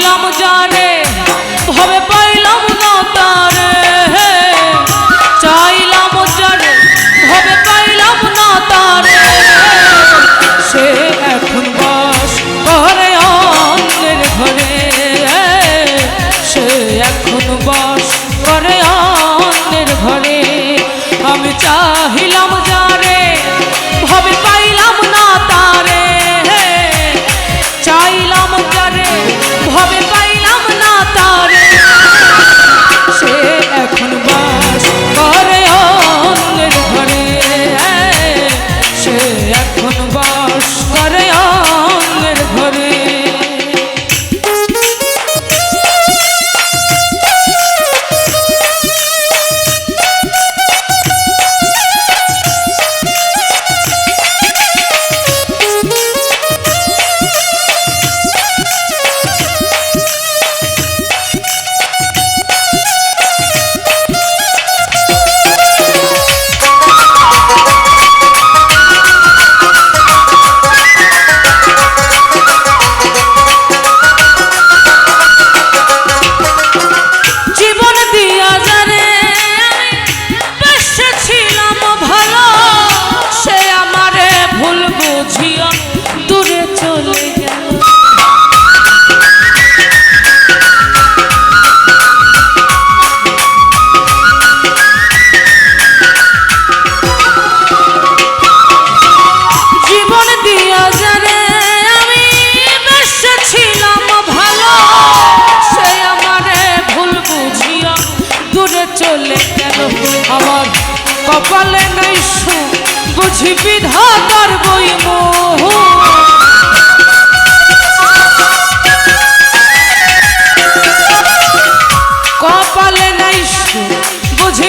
চাহিলাম জানে ভবে পাইলাম না তারে। চাইলাম জানে ভবে পাইলাম না তারে। সে এখন বাস করে অন্যের ঘরে। সে এখন বাস করে অন্যের ঘরে। আমি চাহিলাম জানে ভবে পাইলাম বুঝি বিধাতার বই মোহ। কপালে নাই বুঝি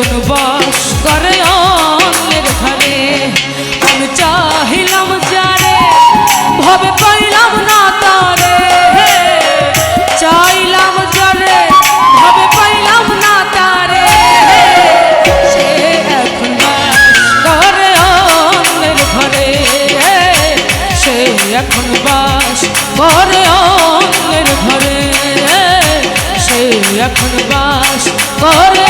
বেগুন বস করে অন্যের ঘরে। আমি চাহিলাম যারে, ভবে পাইলাম না তারে। চাইলাম যারে, ভবে পাইলাম না তারে। সে এখন বাস করে অন্যের ঘরে। সে এখন বাস করে অন্যের ঘরে। সে এখন বাস করে